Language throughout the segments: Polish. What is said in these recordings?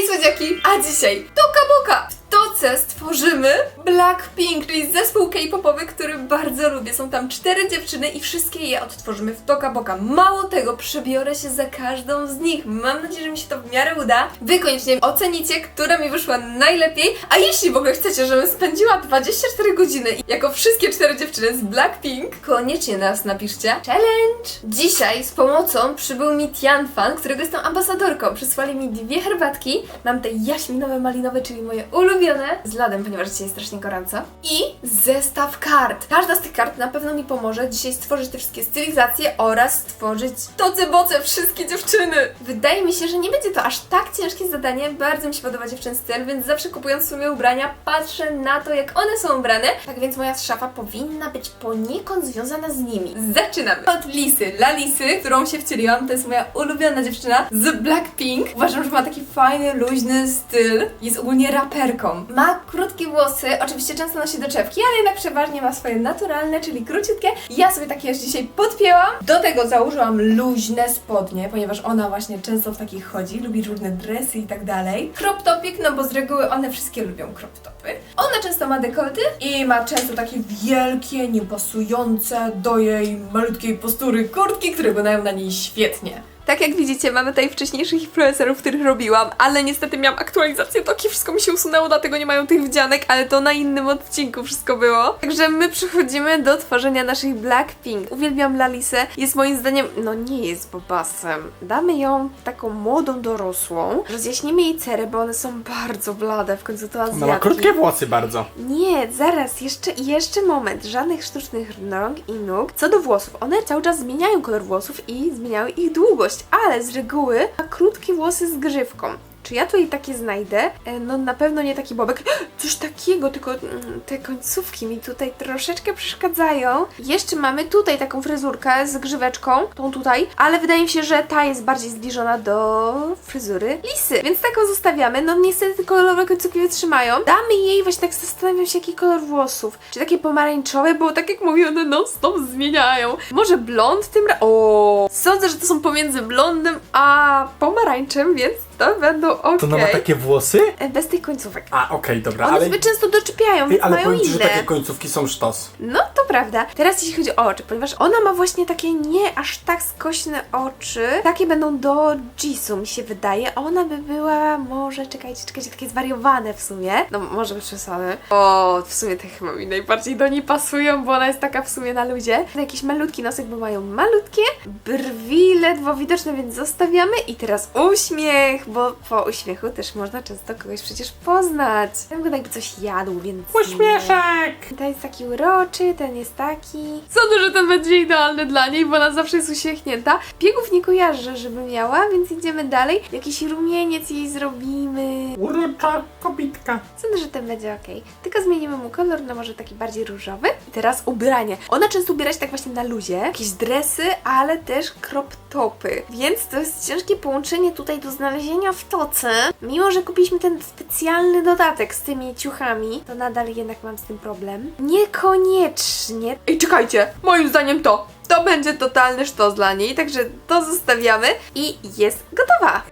Hej słodziaki! A dzisiaj Toka Boka! W Toce stworzymy Blackpink, czyli zespół K-popowy, który bardzo lubię. Są tam cztery dziewczyny i wszystkie je odtworzymy w Toka Boka. Mało tego, przebiorę się za każdą z nich. Mam nadzieję, że mi się to w miarę uda. Wy koniecznie ocenicie, która mi wyszła najlepiej. A jeśli w ogóle chcecie, żebym spędziła 24 godziny jako wszystkie cztery dziewczyny z Blackpink, koniecznie nas napiszcie. Challenge! Dzisiaj z pomocą przybył mi Tianfan, którego jestem ambasadorką. Przysłali mi dwie herbatki. Mam te jaśminowe, malinowe, czyli moje ulubione, z lodem, ponieważ dzisiaj jest strasznie gorąco. I zestaw kart. Każda z tych kart na pewno mi pomoże dzisiaj stworzyć te wszystkie stylizacje oraz stworzyć toce boce wszystkie dziewczyny. Wydaje mi się, że nie będzie to aż tak ciężkie zadanie. Bardzo mi się podoba dziewczyn styl, więc zawsze kupując sobie ubrania, patrzę na to, jak one są ubrane. Tak więc moja szafa powinna być poniekąd związana z nimi. Zaczynamy. Od Lisy, Lalisy, którą się wcieliłam. To jest moja ulubiona dziewczyna z Blackpink. Uważam, że ma taki fajny, luźny styl. Jest ogólnie raperką. Ma krótkie włosy, oczywiście często nosi do czepki, ale jednak przeważnie ma swoje naturalne, czyli króciutkie. Ja sobie takie już dzisiaj podpięłam. Do tego założyłam luźne spodnie, ponieważ ona właśnie często w takich chodzi, lubi różne dresy i tak dalej. Crop topik, no bo z reguły one wszystkie lubią crop topy. Ona często ma dekolty i ma często takie wielkie, niepasujące do jej malutkiej postury kurtki, które wyglądają na niej świetnie. Tak jak widzicie, mamy tutaj wcześniejszych influencerów, których robiłam, ale niestety miałam aktualizację Toki, wszystko mi się usunęło, dlatego nie mają tych wdzianek, ale to na innym odcinku wszystko było. Także my przechodzimy do tworzenia naszych Blackpink. Uwielbiam Lalisę, jest moim zdaniem, no nie jest bobasem. Damy ją taką młodą, dorosłą, rozjaśnimy jej cerę, bo one są bardzo blade, w końcu to Azjatki. Ona ma krótkie włosy bardzo. Nie, zaraz, jeszcze, jeszcze moment. Żadnych sztucznych rąk i nóg. Co do włosów, one cały czas zmieniają kolor włosów i zmieniają ich długość, ale z reguły ma krótkie włosy z grzywką. Czy ja tutaj takie znajdę? E, No na pewno nie taki bobek. Coś takiego, tylko mm, te końcówki mi tutaj troszeczkę przeszkadzają. Jeszcze mamy tutaj taką fryzurkę z grzyweczką, tą tutaj, ale wydaje mi się, że ta jest bardziej zbliżona do fryzury lisy, więc taką zostawiamy. No niestety kolorowe końcówki wytrzymają. Damy jej, właśnie tak zastanawiam się, jaki kolor włosów. Czy takie pomarańczowe, bo tak jak mówię, one non stop zmieniają. Może blond tym razem? O, Sądzę, że to są pomiędzy blondem a pomarańczem, więc to będą ok. To ona ma takie włosy? Bez tych końcówek. A, okej, dobra, One ale... sobie często doczepiają, Ej, więc ale mają powiem ci, że inne. takie końcówki są sztos. No, to prawda. Teraz jeśli chodzi o oczy, ponieważ ona ma właśnie takie nie aż tak skośne oczy. Takie będą do Jisoo, mi się wydaje. Ona by była może, czekajcie, czekajcie, takie zwariowane w sumie. No, może być przesady. O, w sumie te chyba mi najbardziej do niej pasują, bo ona jest taka w sumie na luzie. Jakiś malutki nosek, bo mają malutkie. Brwi ledwo widoczne, więc zostawiamy. I teraz uśmiech, bo po uśmiechu też można często kogoś przecież poznać. Wygląda jakby coś jadł, więc... nie. Uśmieszek! Ten jest taki uroczy, ten jest taki. Sądzę, że ten będzie idealny dla niej, bo ona zawsze jest uśmiechnięta. Biegów nie kojarzę, żeby miała, więc idziemy dalej. Jakiś rumieniec jej zrobimy. Urocza kobitka. Sądzę, że ten będzie ok. Tylko zmienimy mu kolor na może taki bardziej różowy. I teraz ubranie. Ona często ubiera się tak właśnie na luzie. Jakieś dresy, ale też crop topy. Więc to jest ciężkie połączenie tutaj do znalezienia w toce. Mimo, że kupiliśmy ten specjalny dodatek z tymi ciuchami, to nadal jednak mam z tym problem. Niekoniecznie. Ej, czekajcie! Moim zdaniem to. To będzie totalny sztos dla niej, także to zostawiamy i jest gotowa.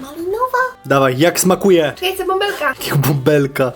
Malinowa. Dawaj, jak smakuje? Czekajcie, bąbelka. Jakiego bąbelka.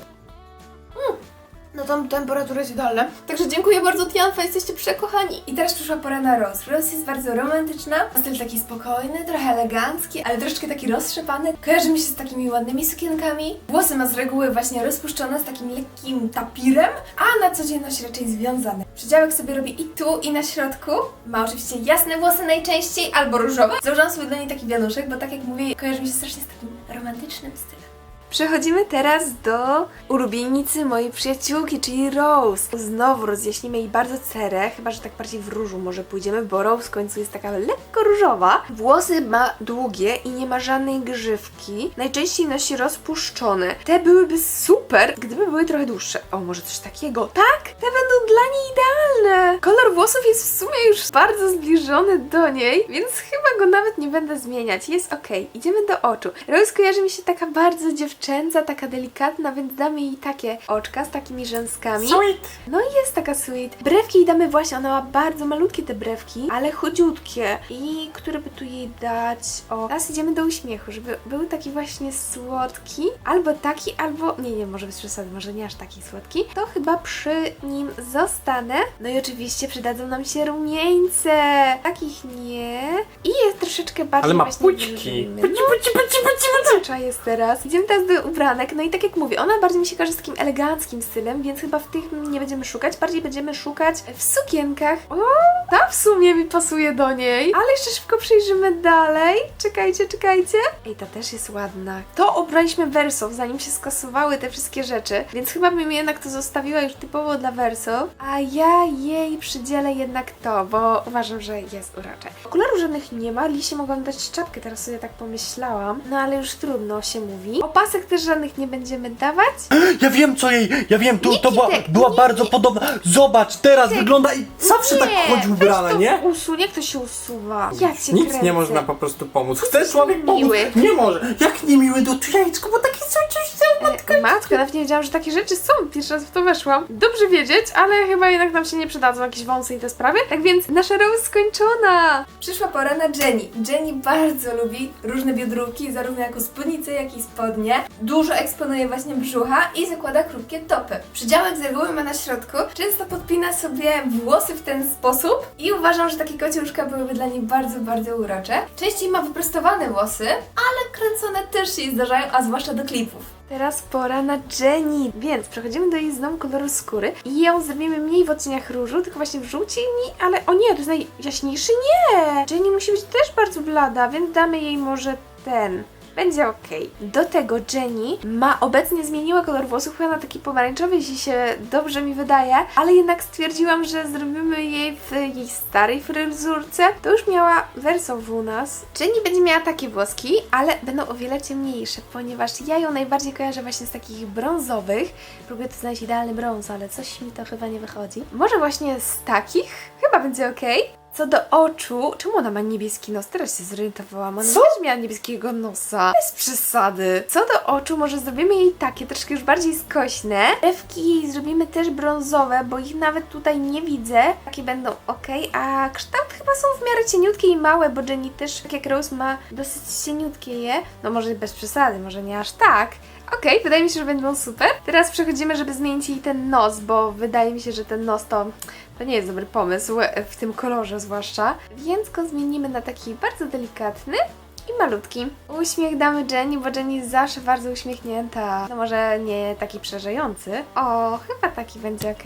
No tam temperatura jest idealna. Także dziękuję bardzo Tianfa, jesteście przekochani. I teraz przyszła pora na Rose. Rose jest bardzo romantyczna, styl taki spokojny, trochę elegancki, ale troszeczkę taki roztrzepany. Kojarzy mi się z takimi ładnymi sukienkami. Włosy ma z reguły właśnie rozpuszczone z takim lekkim tapirem, a na co dzień nosi raczej związane. Przedziałek sobie robi i tu, i na środku. Ma oczywiście jasne włosy najczęściej, albo różowe. Założyłam sobie dla niej taki wianuszek, bo tak jak mówię, kojarzy mi się strasznie z takim romantycznym stylem. Przechodzimy teraz do ulubienicy mojej przyjaciółki, czyli Rose. Znowu rozjaśnimy jej bardzo cerę, chyba że tak bardziej w różu może pójdziemy, bo Rose w końcu jest taka lekko różowa. Włosy ma długie i nie ma żadnej grzywki. Najczęściej nosi rozpuszczone. Te byłyby super super, gdyby były trochę dłuższe. O, może coś takiego. Tak, te będą dla niej idealne. Kolor włosów jest w sumie już bardzo zbliżony do niej, więc chyba go nawet nie będę zmieniać. Jest okej. Idziemy do oczu. Rose kojarzy mi się taka bardzo dziewczęca, taka delikatna, więc damy jej takie oczka z takimi rzęskami. Sweet. No i jest taka sweet. Brewki jej damy właśnie, ona ma bardzo malutkie te brewki, ale chudziutkie. I które by tu jej dać? O, teraz idziemy do uśmiechu, żeby był taki właśnie słodki. Albo taki, albo... Nie, nie, może bez przesady, może nie aż taki słodki. To chyba przy nim zostanę. No i oczywiście przydadzą nam się rumieńce. Takich nie. I jest troszeczkę bardziej Ale ma pućki. Puci, puci, puci, puci, puci. Jest teraz. Idziemy teraz do ubranek, no i tak jak mówię, ona bardziej mi się kojarzy z takim eleganckim stylem, więc chyba w tych nie będziemy szukać, bardziej będziemy szukać w sukienkach. O, ta w sumie mi pasuje do niej, ale jeszcze szybko przejrzymy dalej. Czekajcie, czekajcie. Ej, ta też jest ładna. To ubraliśmy Verso, zanim się skasowały te wszystkie rzeczy, więc chyba bym jednak to zostawiła już typowo dla Verso, a ja jej przydzielę jednak to, bo uważam, że jest urocze. Okularów żadnych nie ma, Lisie mogłam dać czapkę, teraz sobie tak pomyślałam, no ale już trudno się mówi. Opasek też żadnych nie będziemy dawać. Ja wiem co jej, ja wiem, Nie, to była, była bardzo podobna. Zobacz, teraz wygląda i zawsze tak chodzi ubrana, to nie? Usuń, jak to się usuwa? Ja cię Nic kręcę. nie można po prostu pomóc. Chcesz człowiek pomóc? Miły. Nie może. Jak niemiły do jajeczko, bo takie są coś E, Matko, nawet nie wiedziałam, że takie rzeczy są. Pierwszy raz w to weszłam. Dobrze wiedzieć, ale chyba jednak nam się nie przydadzą jakieś wąsy i te sprawy. Tak więc nasza Rose skończona. Przyszła pora na Jenny. Jenny bardzo lubi różne biodrółki, zarówno jako spódnice, jak i spodnie. Dużo eksponuje właśnie brzucha i zakłada krótkie topy. Przydziałek z reguły ma na środku. Często podpina sobie włosy w ten sposób i uważam, że takie kocie łóżka byłyby dla niej bardzo, bardzo urocze. Częściej ma wyprostowane włosy, ale kręcone też się zdarzają, a zwłaszcza do klipów. Teraz pora na Jenny, więc przechodzimy do jej znowu koloru skóry i ją zrobimy mniej w odcieniach różu, tylko właśnie w żółci, ale o nie, to jest najjaśniejszy, nie! Jenny musi być też bardzo blada, więc damy jej może ten. Będzie ok. Do tego Jenny ma obecnie zmieniła kolor włosów chyba na taki pomarańczowy, jeśli się dobrze mi wydaje, ale jednak stwierdziłam, że zrobimy jej w jej starej fryzurce. To już miała wersą u nas. Jenny będzie miała takie włoski, ale będą o wiele ciemniejsze, ponieważ ja ją najbardziej kojarzę właśnie z takich brązowych. Próbuję tu znaleźć idealny brąz, ale coś mi to chyba nie wychodzi. Może właśnie z takich? Chyba będzie ok. Co do oczu, czemu ona ma niebieski nos? Teraz się zorientowałam. Ona Co? też miała niebieskiego nosa. Bez przesady. Co do oczu, może zrobimy jej takie, troszkę już bardziej skośne. Rewki jej zrobimy też brązowe, bo ich nawet tutaj nie widzę. Takie będą ok, a kształt chyba są w miarę cieniutkie i małe, bo Jenny też, tak jak Rose, ma dosyć cieniutkie je. No może bez przesady, może nie aż tak. Okej, wydaje mi się, że będą super. Teraz przechodzimy, żeby zmienić jej ten nos, bo wydaje mi się, że ten nos to, to nie jest dobry pomysł, w tym kolorze zwłaszcza. Więc go zmienimy na taki bardzo delikatny i malutki. Uśmiech damy Jenny, bo Jenny jest zawsze bardzo uśmiechnięta. No może nie taki przerażający. O, chyba taki będzie ok.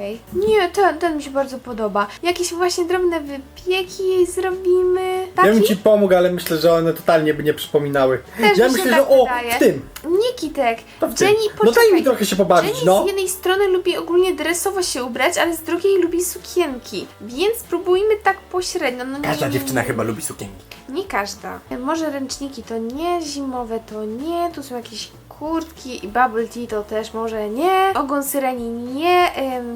Nie, ten, ten mi się bardzo podoba. Jakieś właśnie drobne wypieki jej zrobimy. Taki? Ja bym ci pomógł, ale myślę, że one totalnie by nie przypominały. Też ja mi się myślę, tak że o, wydaje. w tym. Nie, Kitek. To w tym. Jenny, No daj poczekaj. mi trochę się pobawić, Jenny no. z jednej strony lubi ogólnie dresowo się ubrać, ale z drugiej lubi sukienki. Więc spróbujmy tak pośrednio. No, nie, Każda nie, dziewczyna chyba lubi sukienki. Nie każda. Może ręczniki to nie, zimowe to nie, tu są jakieś kurtki i bubble tea to też może nie, ogon syreni nie,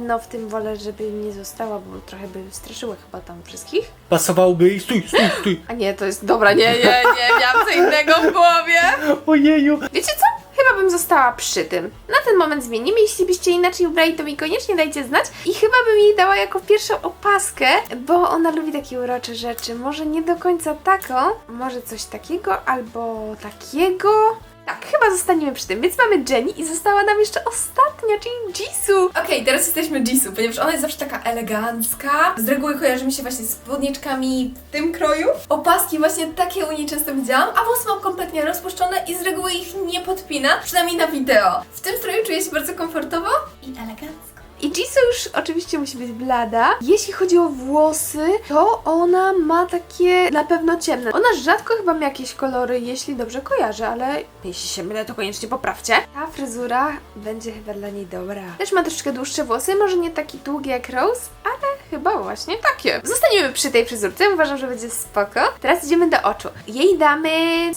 no w tym wolę, żeby nie została, bo trochę by straszyły chyba tam wszystkich. Pasowałoby i stój, stój, stój. A nie, to jest dobra, nie, nie, nie, miałam co innego w głowie. Ojeju. Wiecie co? Bym została przy tym. Na ten moment zmienimy. Jeśli byście inaczej ubrali, to mi koniecznie dajcie znać. I chyba bym jej dała jako pierwszą opaskę, bo ona lubi takie urocze rzeczy. Może nie do końca taką, może coś takiego albo takiego. Tak, chyba zostaniemy przy tym. Więc mamy Jenny i została nam jeszcze ostatnia, czyli Jisoo. Okej, teraz jesteśmy Jisoo, ponieważ ona jest zawsze taka elegancka. Z reguły kojarzy mi się właśnie z spódniczkami w tym kroju. Opaski właśnie takie u niej często widziałam, a włosy mam kompletnie rozpuszczone i z reguły ich nie podpina, przynajmniej na wideo. W tym stroju czuję się bardzo komfortowo i elegancko. I Jisoo już oczywiście musi być blada. Jeśli chodzi o włosy, to ona ma takie na pewno ciemne. Ona rzadko chyba ma jakieś kolory, jeśli dobrze kojarzę, ale jeśli się mylę, to koniecznie poprawcie. Ta fryzura będzie chyba dla niej dobra. Też ma troszeczkę dłuższe włosy, może nie taki długi jak Rose, ale Chyba właśnie takie. Zostaniemy przy tej fryzurce, uważam, że będzie spoko. Teraz idziemy do oczu. Jej damy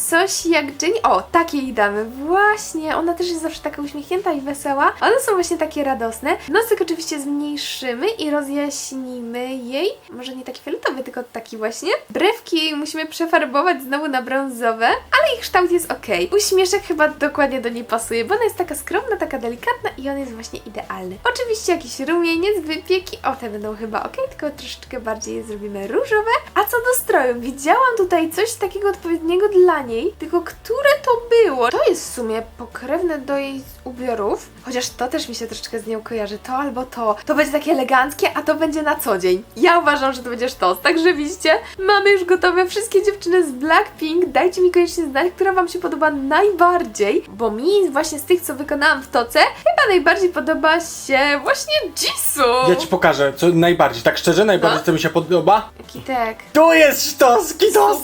coś jak Jenny. O, takie jej damy. Właśnie, ona też jest zawsze taka uśmiechnięta i wesoła. One są właśnie takie radosne. Nosek oczywiście zmniejszymy i rozjaśnimy jej. Może nie taki fioletowy, tylko taki właśnie. Brewki musimy przefarbować znowu na brązowe, ale ich kształt jest ok. Uśmieszek chyba dokładnie do niej pasuje, bo ona jest taka skromna, taka delikatna i on jest właśnie idealny. Oczywiście jakiś rumieniec, wypieki, o te będą chyba ok, tylko troszeczkę bardziej zrobimy różowe. A co do stroju, widziałam tutaj coś takiego odpowiedniego dla niej, tylko które to było? To jest w sumie pokrewne do jej ubiorów, chociaż to też mi się troszeczkę z nią kojarzy, to albo to. To będzie takie eleganckie, a to będzie na co dzień. Ja uważam, że to będzie sztos, także widzicie, mamy już gotowe wszystkie dziewczyny z Blackpink. Dajcie mi koniecznie znać, która Wam się podoba najbardziej, bo mi właśnie z tych, co wykonałam w toce, chyba najbardziej podoba się właśnie Jisoo. Ja ci pokażę, co najbardziej, tak szczerze, najbardziej No. co mi się podoba. Kitek. To jest sztos, to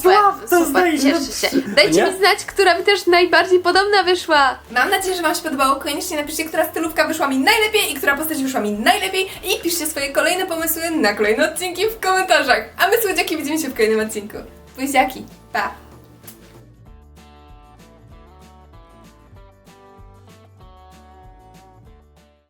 super, cieszę się. Dajcie Nie? mi znać, która mi też najbardziej podobna wyszła. Mam nadzieję, że Wam się podobało. Koniecznie napiszcie, która stylówka wyszła mi najlepiej i która postać wyszła mi najlepiej i piszcie swoje kolejne pomysły na kolejne odcinki w komentarzach. A my słodziaki widzimy się w kolejnym odcinku. Buziaki, pa!